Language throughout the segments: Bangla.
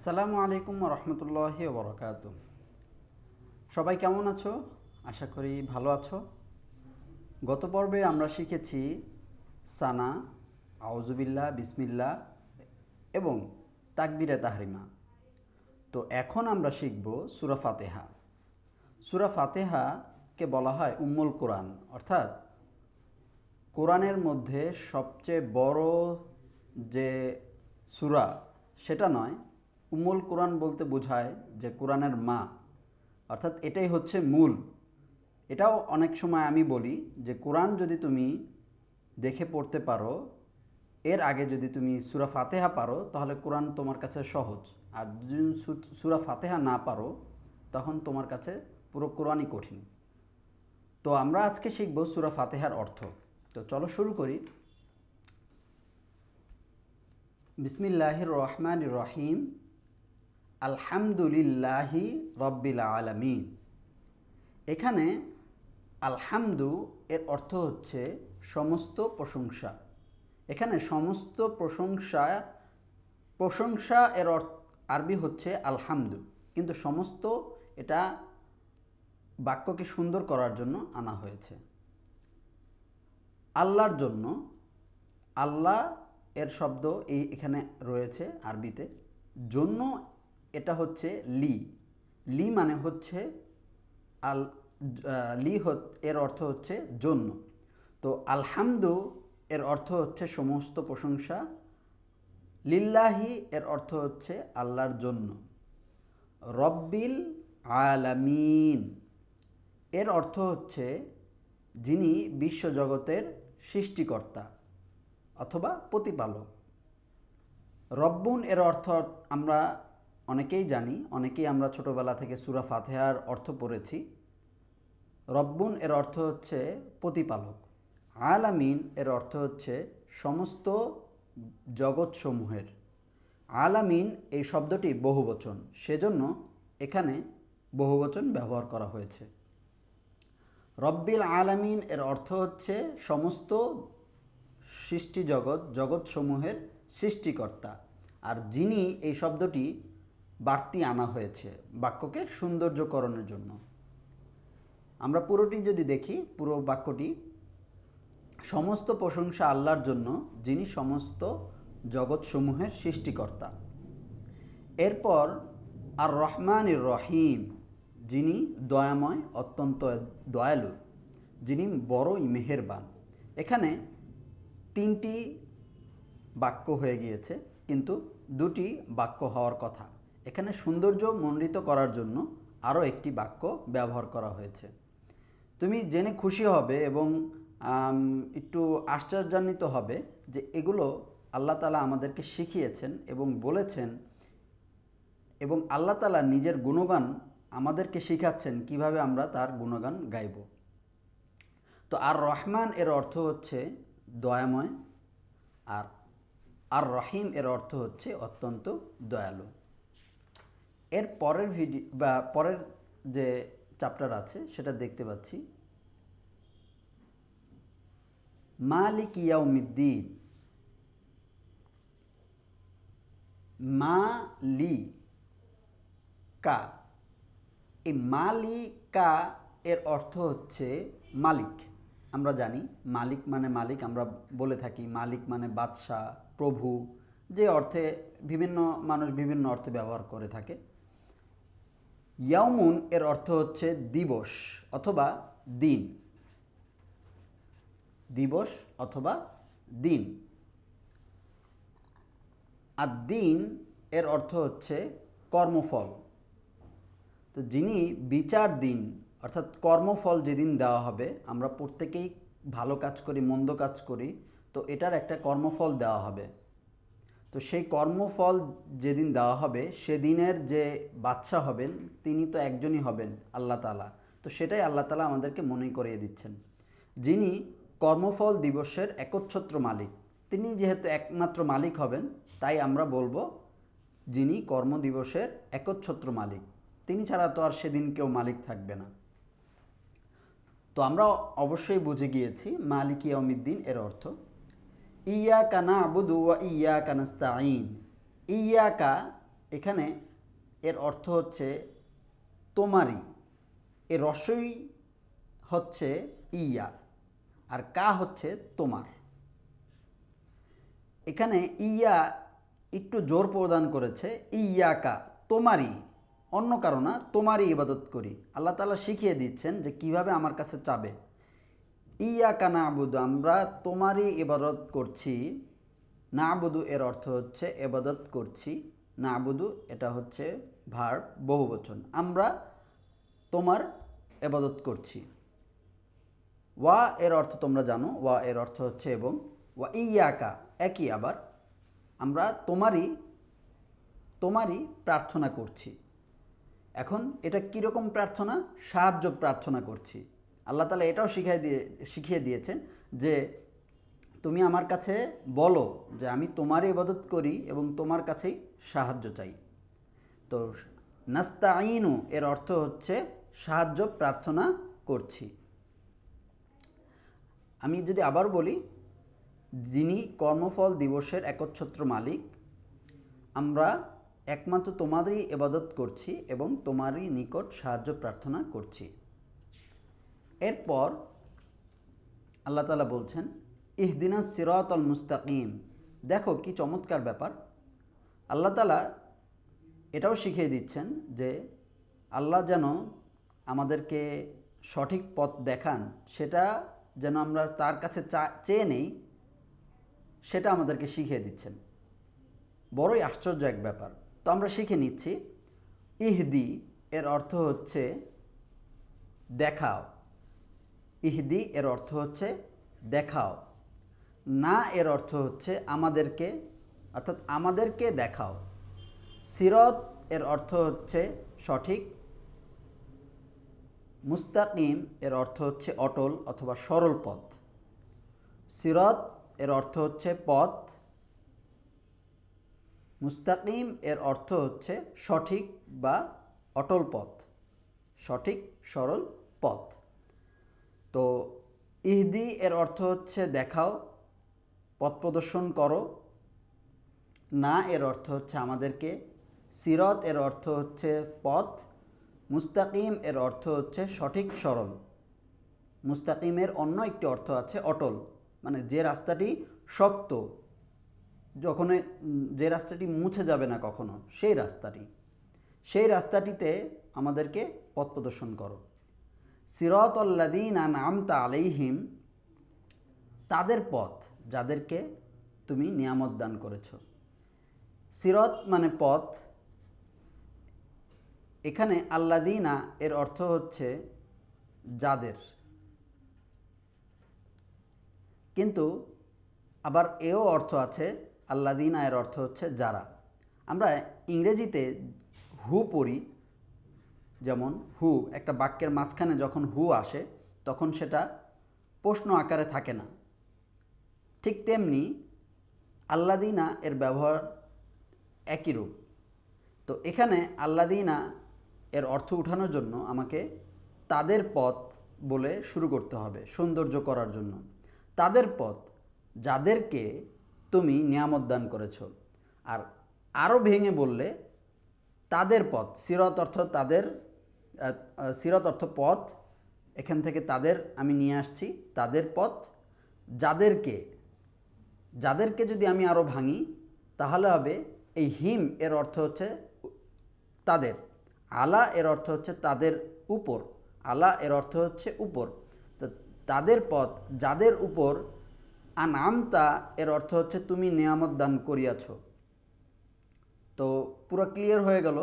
আসসালামু আলাইকুম রহমতুল্লাহ বরকাত সবাই কেমন আছো? আশা করি ভালো আছো। গত পর্বে আমরা শিখেছি সানা আউজুবিল্লাহ বিসমিল্লা এবং তাকবিরে তাহরিমা। তো এখন আমরা শিখব সুরা ফাতেহা। সুরা ফাতেহাকে বলা হয় উম্মুল কোরআন। অর্থাৎ কোরআনের মধ্যে সবচেয়ে বড় যে সুরা সেটা নয় উম্মুল কোরআন বলতে বোঝায় যে কোরআনের মা। অর্থাৎ এটাই হচ্ছে মূল। এটাও অনেক সময় আমি বলি যে কোরআন যদি তুমি দেখে পড়তে পারো, এর আগে যদি তুমি সুরা ফাতেহা পারো, তাহলে কোরআন তোমার কাছে সহজ। আর যদি সুরা ফাতেহা না পারো, তখন তোমার কাছে পুরো কোরআনই কঠিন। তো আমরা আজকে শিখব সুরা ফাতেহার অর্থ। তো চলো শুরু করি। বিসমিল্লাহির রহমান রহিম। আলহামদুলিল্লাহি রব্বিল আলামিন। এখানে আলহামদু এর অর্থ হচ্ছে সমস্ত প্রশংসা। এখানে সমস্ত প্রশংসা প্রশংসা এর অর্থ আরবি হচ্ছে আলহামদু। কিন্তু সমস্ত এটা বাক্যকে সুন্দর করার জন্য আনা হয়েছে। আল্লাহর জন্য, আল্লাহ এর শব্দ এই এখানে রয়েছে আরবিতে। জন্য এটা হচ্ছে লি। লি মানে হচ্ছে আল লি এর অর্থ হচ্ছে জন্য। তো আলহামদু, এর অর্থ হচ্ছে সমস্ত প্রশংসা। লিল্লাহি, এর অর্থ হচ্ছে আল্লাহর জন্য। রব্বিল আলামিন, এর অর্থ হচ্ছে যিনি বিশ্বজগতের সৃষ্টিকর্তা অথবা প্রতিপালক। রব্বুন, এর অর্থ আমরা অনেকেই জানি, অনেকেই আমরা ছোটবেলা থেকে সুরা ফাতেহার অর্থ পড়েছি। রব্বুন এর অর্থ হচ্ছে প্রতিপালক। আলামিন এর অর্থ হচ্ছে সমস্ত জগৎসমূহের। আলামিন এই শব্দটি বহুবচন, সেজন্য এখানে বহুবচন ব্যবহার করা হয়েছে। রব্বিল আলামিন এর অর্থ হচ্ছে সমস্ত সৃষ্টি জগৎ, জগৎসমূহের সৃষ্টিকর্তা। আর যিনি এই শব্দটি বাড়তি আনা হয়েছে বাক্যকে সৌন্দর্যকরণের জন্য। আমরা পুরোটি যদি দেখি, পুরো বাক্যটি, সমস্ত প্রশংসা আল্লাহর জন্য, যিনি সমস্ত জগৎসমূহের সৃষ্টিকর্তা। এরপর আর রহমান রহিম, যিনি দয়াময়, অত্যন্ত দয়ালু, যিনি বড়ই মেহেরবান। এখানে তিনটি বাক্য হয়ে গিয়েছে, কিন্তু দুটি বাক্য হওয়ার কথা। এখানে সৌন্দর্য মণ্ডিত করার জন্য আরও একটি বাক্য ব্যবহার করা হয়েছে। তুমি জেনে খুশি হবে এবং একটু আশ্চর্যান্বিত হবে যে এগুলো আল্লাহ তালা আমাদেরকে শিখিয়েছেন এবং বলেছেন এবং আল্লাহ তালা নিজের গুণগান আমাদেরকে শিখাচ্ছেন কীভাবে আমরা তার গুণগান গাইব। তো আর রহমান এর অর্থ হচ্ছে দয়াময়, আর আর রহিম এর অর্থ হচ্ছে অত্যন্ত দয়ালু। এর পরের ভিডিও বা পরের যে চ্যাপ্টার আছে, সেটা দেখতে পাচ্ছি। মালিক ইয়াউমিদ্দিন। মা লি কা এই মালিকা এর অর্থ হচ্ছে মালিক। আমরা জানি মালিক মানে মালিক, আমরা বলে থাকি মালিক মানে বাদশাহ, প্রভু, যে অর্থে বিভিন্ন মানুষ বিভিন্ন অর্থে ব্যবহার করে থাকে। ইয়াউমুন এর অর্থ হচ্ছে দিবস অথবা দিন। দিবস অথবা দিন। আর দিন এর অর্থ হচ্ছে কর্মফল। তো যিনি বিচার দিন, অর্থাৎ কর্মফল যেদিন দেওয়া হবে, আমরা প্রত্যেকেই ভালো কাজ করি, মন্দ কাজ করি, তো এটার একটা কর্মফল দেওয়া হবে। তো সেই কর্মফল যেদিন দেওয়া হবে, সেদিনের যে বাচ্চা হবেন, তিনি তো একজনই হবেন, আল্লাহ তালা তো সেটাই আল্লাহ তালা আমাদেরকে মনে করিয়ে দিচ্ছেন। যিনি কর্মফল দিবসের একচ্ছত্র মালিক, তিনি যেহেতু একমাত্র মালিক হবেন, তাই আমরা বলব যিনি কর্মদিবসের একচ্ছত্র মালিক, তিনি ছাড়া তো আর সেদিন কেউ মালিক থাকবে না। তো আমরা অবশ্যই বুঝে গিয়েছি মালিক ইয়াউমিদ্দিন এর অর্থ। ইয়া কানা আবুদু ওয়া ইয়া কানাস্তাইন ইয়াকা এখানে এর অর্থ হচ্ছে তোমারই। এ রসই হচ্ছে ইয়া আর কা হচ্ছে তোমার। এখানে ইয়া একটু জোর প্রদান করেছে ইয়া কা তোমারই, অন্য কারও না, তোমারই ইবাদত করি। আল্লাহ তালা শিখিয়ে দিচ্ছেন যে কীভাবে আমার কাছে চাবে। ইয়া কা না আবুদু আমরা তোমারই ইবাদত করছি। না আবুদু এর অর্থ হচ্ছে এবাদত করছি। না আবুদু এটা হচ্ছে ভার বহুবচন আমরা তোমার এবাদত করছি। ওয়া এর অর্থ তোমরা জানো, ওয়া এর অর্থ হচ্ছে এবং ওয়া ইয়াকা, একই আবার। আমরা তোমারই তোমারই প্রার্থনা করছি। এখন এটা কীরকম প্রার্থনা? সাহায্য প্রার্থনা করছি। আল্লাহ তালা এটাও শিখিয়ে দিয়ে, শিখিয়ে দিয়েছেন যে তুমি আমার কাছে বলো যে আমি তোমার ইবাদত করি এবং তোমার কাছেই সাহায্য চাই। তো নাস্তাইনু এর অর্থ হচ্ছে সাহায্য, প্রার্থনা করছি। আমি যদি আবার বলি, যিনি কর্মফল দিবসের একচ্ছত্র মালিক, আমরা একমাত্র তোমাদেরই এবাদত করছি এবং তোমারই নিকট সাহায্য, প্রার্থনা করছি। এরপর আল্লাহ তালা বলছেন ইহদিনা সিরাত আল মুস্তাকিম। দেখো কি চমৎকার ব্যাপার। আল্লাহ তালা এটাও শিখিয়ে দিচ্ছেন যে আল্লাহ যেন আমাদেরকে সঠিক পথ দেখান, সেটা যেন আমরা তার কাছে চেয়ে নেই, সেটা আমাদেরকে শিখিয়ে দিচ্ছেন। বড়ই আশ্চর্য এক ব্যাপার। তো আমরা শিখে নিচ্ছি, ইহদি এর অর্থ হচ্ছে দেখাও। ইহদি এর অর্থ হচ্ছে দেখাও। না এর অর্থ হচ্ছে আমাদেরকে, অর্থাৎ আমাদেরকে দেখাও। সিরত এর অর্থ হচ্ছে সঠিক। মুস্তাকিম এর অর্থ হচ্ছে অটল অথবা সরল পথ। সিরত এর অর্থ হচ্ছে পথ। মুস্তাকিম এর অর্থ হচ্ছে সঠিক বা অটল পথ। সঠিক, সরল পথ। তো ইহদি এর অর্থ হচ্ছে দেখাও, পথ প্রদর্শন করো। না এর অর্থ হচ্ছে আমাদেরকে। সিরত এর অর্থ হচ্ছে পথ। মুস্তাকিম এর অর্থ হচ্ছে সঠিক সরল। মুস্তাকিমের অন্য একটি অর্থ আছে অটল। মানে যে রাস্তাটি শক্ত যখন যে রাস্তাটি মুছে যাবে না কখনো, সেই রাস্তাটি। সেই রাস্তাটিতে আমাদেরকে পথ প্রদর্শন করো। সিরত আল্লাদিন আন আমতা আলাইহিম, তাদের পথ যাদেরকে তুমি নিয়ামত দান করেছ। সিরত মানে পথ, এখানে আল্লাদিনা এর অর্থ হচ্ছে যাদের। কিন্তু আবার এও অর্থ আছে আল্লাদিনা এর অর্থ হচ্ছে যারা। আমরা ইংরেজিতে হু পড়ি যেমন হু, একটা বাক্যের মাঝখানে যখন হু আসে, তখন সেটা প্রশ্ন আকারে থাকে না। ঠিক তেমনি আল্লাদিনা এর ব্যবহার একই রূপ। তো এখানে আল্লাদিনা এর অর্থ উঠানোর জন্য আমাকে তাদের পথ বলে শুরু করতে হবে, সৌন্দর্য করার জন্য। তাদের পথ যাদেরকে তুমি নিয়ামত দান করেছ। আর আরও ভেঙে বললে, তাদের পথ, সিরত অর্থ তাদের সিরত অর্থ পথ। এখান থেকে তাদের আমি নিয়ে আসছি। তাদের পথ, যাদেরকে যাদেরকে যদি আমি আরও ভাঙি, তাহলে হবে এই হিম এর অর্থ হচ্ছে তাদের। আলা এর অর্থ হচ্ছে তাদের উপর। আলা এর অর্থ হচ্ছে উপর। তো তাদের পথ, যাদের উপর আনামতা এর অর্থ হচ্ছে তুমি নিয়ামত দান করিয়াছ। তো পুরো ক্লিয়ার হয়ে গেল।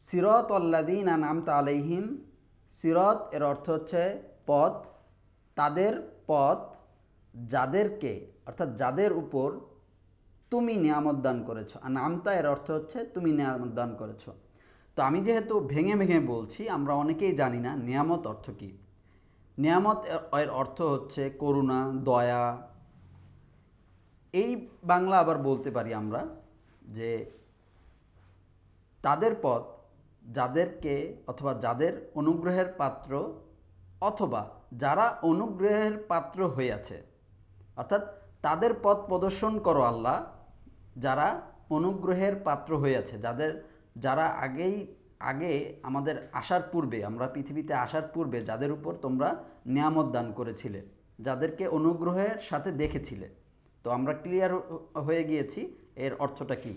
সিরত আল্লাদিন আনামতা আলাইহিম, সিরত এর অর্থ হচ্ছে পথ, তাদের পথ যাদেরকে, অর্থাৎ যাদের উপর তুমি নিয়ামত দান করেছ। আর নামতা এর অর্থ হচ্ছে তুমি নিয়ামত দান করেছ। তো আমি যেহেতু ভেঙে ভেঙে বলছি, আমরা অনেকেই জানি না নিয়ামত অর্থ কী। নিয়ামত এর অর্থ হচ্ছে করুণা, দয়া। এই বাংলা আবার বলতে পারি আমরা যে তাদের পথ যাদেরকে অথবা যাদের অনুগ্রহের পাত্র অথবা যারা অনুগ্রহের পাত্র হইয়াছে অর্থাৎ তাদের পথ প্রদর্শন করো আল্লাহ, যারা অনুগ্রহের পাত্র হয়েছে যাদের, যারা আগেই, আগে আমাদের আসার পূর্বে, আমরা পৃথিবীতে আসার পূর্বে যাদের উপর তোমরা নিয়ামত দান করেছিলে, যাদেরকে অনুগ্রহের সাথে দেখেছিলে। তো আমরা ক্লিয়ার হয়ে গিয়েছি, এর অর্থটা কি?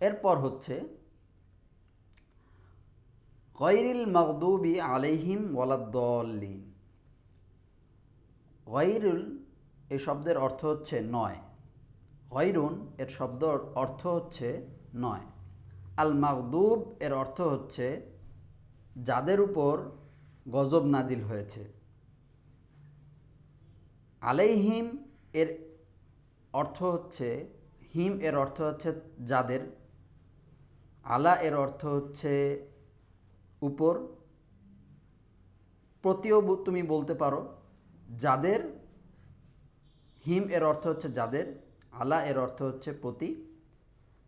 এরপর হচ্ছে গৈরিল মকদুবি আলাইহিম ওয়ালাদ্দলিন গৈরুল এই শব্দের অর্থ হচ্ছে নয়। গৈরুন এর শব্দ অর্থ হচ্ছে নয়। আল মাগদুব এর অর্থ হচ্ছে যাদের উপর গজব নাজিল হয়েছে। আলাইহিম এর অর্থ হচ্ছে, হিম এর অর্থ হচ্ছে যাদের, আলা এর অর্থ হচ্ছে উপর প্রতিও তুমি বলতে পারো, যাদের হিম এর অর্থ হচ্ছে যাদের, আলা এর অর্থ হচ্ছে প্রতি।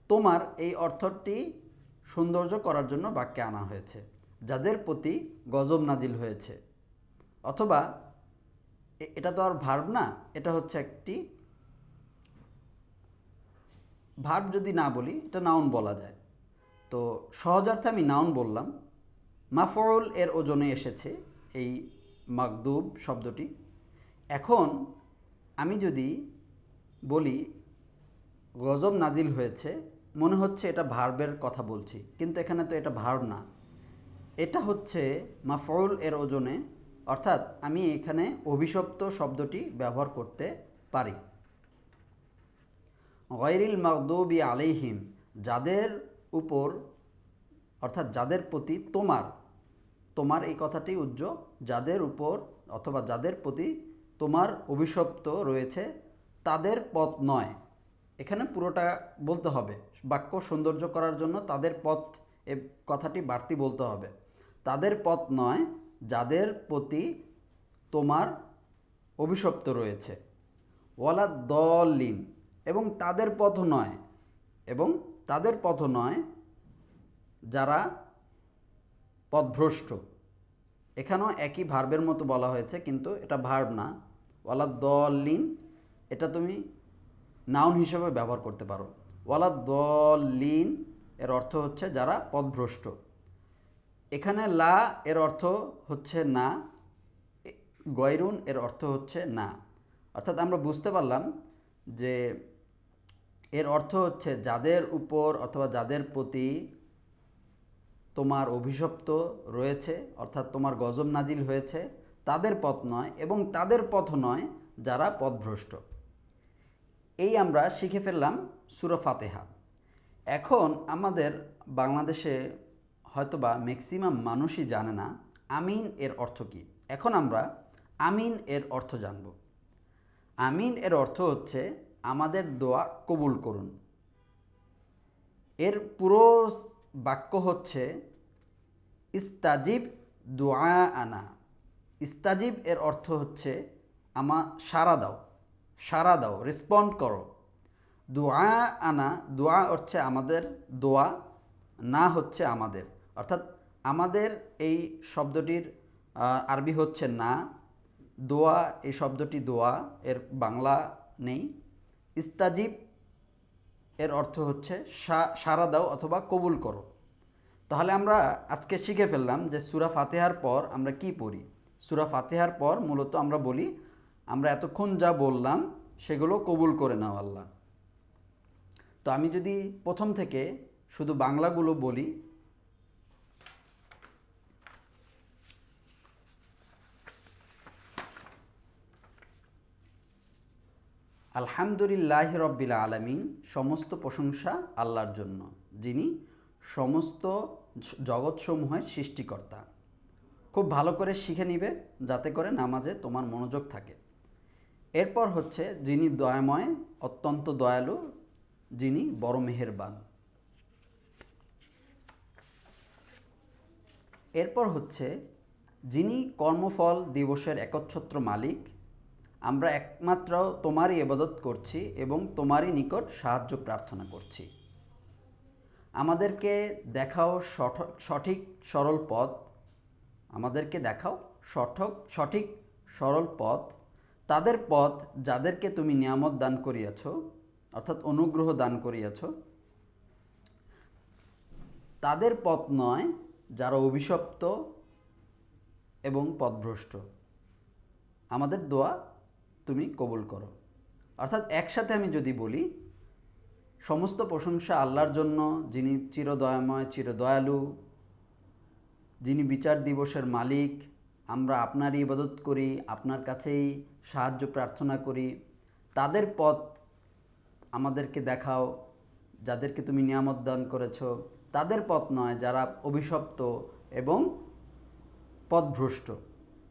তোমার এই অর্থটি সৌন্দর্য করার জন্য বাক্যে আনা হয়েছে। যাদের প্রতি গজব নাজিল হয়েছে। অথবা এটা তো আর ভার্ব না, এটা হচ্ছে একটি ভার্ব যদি না বলি, এটা নাউন বলা যায়। তো সহজার্থে আমি নাউন বললাম। মাফরুল এর ওজনে এসেছে এই মাকদুব শব্দটি। এখন আমি যদি বলি, গজব নাজিল হয়েছে, মনে হচ্ছে এটা ভার্বের কথা বলছি, কিন্তু এখানে তো এটা ভার্ব না। এটা হচ্ছে মাফরুল এর ওজনে, অর্থাৎ আমি এখানে অভিশপ্ত শব্দটি ব্যবহার করতে পারি। গৈরিল মাকদুবি আলাইহিম, যাদের উপর, অর্থাৎ যাদের প্রতি তোমার তোমার এই কথাটি উজ্জ্ব। যাদের উপর অথবা যাদের প্রতি তোমার অভিশপ্ত রয়েছে, তাদের পথ নয়। এখানে পুরোটা বলতে হবে। বাক্য সৌন্দর্য করার জন্য তাদের পথ, এ কথাটি বাড়তি বলতে হবে। তাদের পথ নয়, যাদের প্রতি তোমার অভিশপ্ত রয়েছে। ওয়ালা দলিন, এবং তাদের পথ নয়। এবং তাদের পথ নয় যারা পথভ্রষ্ট এখানেও একই ভার্বের মতো বলা হয়েছে, কিন্তু এটা ভার্ব না। ওয়ালা দলিন এটা তুমি নাউন হিসেবে ব্যবহার করতে পারো। ওয়ালা দলিন এর অর্থ হচ্ছে যারা পদভ্রষ্ট। এখানে লা, এর অর্থ হচ্ছে না। গয়রুন এর অর্থ হচ্ছে না। অর্থাৎ আমরা বুঝতে পারলাম যে এর অর্থ হচ্ছে যাদের উপর অথবা যাদের প্রতি তোমার অভিশপ্ত রয়েছে, অর্থাৎ তোমার গজব নাজিল হয়েছে, তাদের পথ নয় এবং তাদের পথ নয় যারা পথভ্রষ্ট। এই আমরা শিখে ফেললাম সুরা ফাতেহা। এখন আমাদের বাংলাদেশে হয়তোবা ম্যাক্সিমাম মানুষই জানে না আমিন এর অর্থ কী। এখন আমরা আমিন এর অর্থ জানব। আমিন এর অর্থ হচ্ছে আমাদের দোয়া কবুল করুন। এর পুরো বাক্য হচ্ছে ইস্তাজিব দোয়া আনা ইস্তাজিব এর অর্থ হচ্ছে, আমা সারা দাও। সারা দাও রেসপন্ড করো। দোয়া আনা দোয়া হচ্ছে আমাদের দোয়া, না হচ্ছে আমাদের। অর্থাৎ আমাদের এই শব্দটির আরবি হচ্ছে না। দোয়া, এই শব্দটি দোয়া, এর বাংলা নেই। ইস্তাজিব এর অর্থ হচ্ছে, সা- সাড়া দাও অথবা কবুল করো। তাহলে আমরা আজকে শিখে ফেললাম যে সুরা ফাতেহার পর আমরা কি পড়ি। সুরা ফাতেহার পর মূলত আমরা বলি, আমরা এতক্ষণ যা বললাম সেগুলো কবুল করে নাও আল্লাহ। তো আমি যদি প্রথম থেকে শুধু বাংলাগুলো বলি, আলহামদুলিল্লাহ রব্বিল আলামিন, সমস্ত প্রশংসা আল্লাহর জন্য, যিনি সমস্ত জগৎসমূহের সৃষ্টিকর্তা। খুব ভালো করে শিখে নিবে যাতে করে নামাজে তোমার মনোযোগ থাকে। এরপর হচ্ছে যিনি দয়াময়, অত্যন্ত দয়ালু, যিনি বড় মেহেরবান। এরপর হচ্ছে যিনি কর্মফল দিবসের একচ্ছত্র মালিক, আমরা একমাত্র তোমারই এবাদত করছি এবং তোমারই নিকট সাহায্য প্রার্থনা করছি। আমাদেরকে দেখাও সঠ- সঠিক সরল পথ। আমাদেরকে দেখাও সঠক সঠিক সরল পথ। তাদের পথ যাদেরকে তুমি নিয়ামত দান করিয়াছ, অর্থাৎ অনুগ্রহ দান করিয়াছ, তাদের পথ নয় যারা অভিশপ্ত এবং পথভ্রষ্ট। আমাদের দোয়া তুমি কবুল করো। অর্থাৎ একসাথে আমি যদি বলি সমস্ত প্রশংসা আল্লাহর জন্য, যিনি চিরদয়াময়, চিরদয়ালু, যিনি বিচার দিবসের মালিক, আমরা আপনারই ইবাদত করি, আপনার কাছেই সাহায্য প্রার্থনা করি। তাদের পথ আমাদেরকে দেখাও, যাদেরকে তুমি নিয়ামত দান করেছ। তাদের পথ নয়, যারা অভিশপ্ত এবং পথভ্রষ্ট।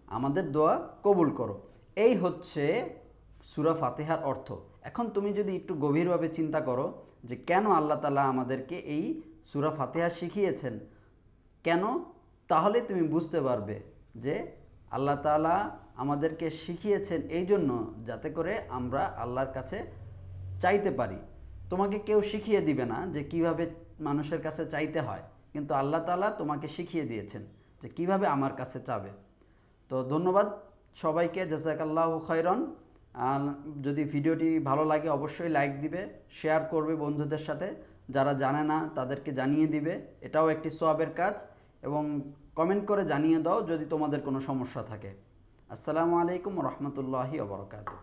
আমাদের দোয়া কবুল করো। এই হচ্ছে সুরা ফাতেহার অর্থ। এখন তুমি যদি একটু গভীরভাবে চিন্তা করো যে কেন আল্লাহ তালা আমাদেরকে এই সুরা ফাতেহা শিখিয়েছেন, কেন? তাহলে তুমি বুঝতে পারবে যে আল্লাহ তালা আমাদেরকে শিখিয়েছেন এই জন্য যাতে করে আমরা আল্লাহর কাছে চাইতে পারি। তোমাকে কেউ শিখিয়ে দিবে না যে কীভাবে মানুষের কাছে চাইতে হয়, কিন্তু আল্লাহ তালা তোমাকে শিখিয়ে দিয়েছেন যে কীভাবে আমার কাছে চাবে। তো ধন্যবাদ সবাইকে, জাজাকাল্লাহ খৈরন যদি ভিডিওটি ভালো লাগে অবশ্যই লাইক দিবে, শেয়ার করবে বন্ধুদের সাথে। যারা জানে না, তাদেরকে জানিয়ে দিবে। এটাও একটি সোয়াবের কাজ এবং কমেন্ট করে জানিয়ে দাও যদি তোমাদের কোনো সমস্যা থাকে। আসসালামু আলাইকুম রহমতুল্লাহি ওবরকাতু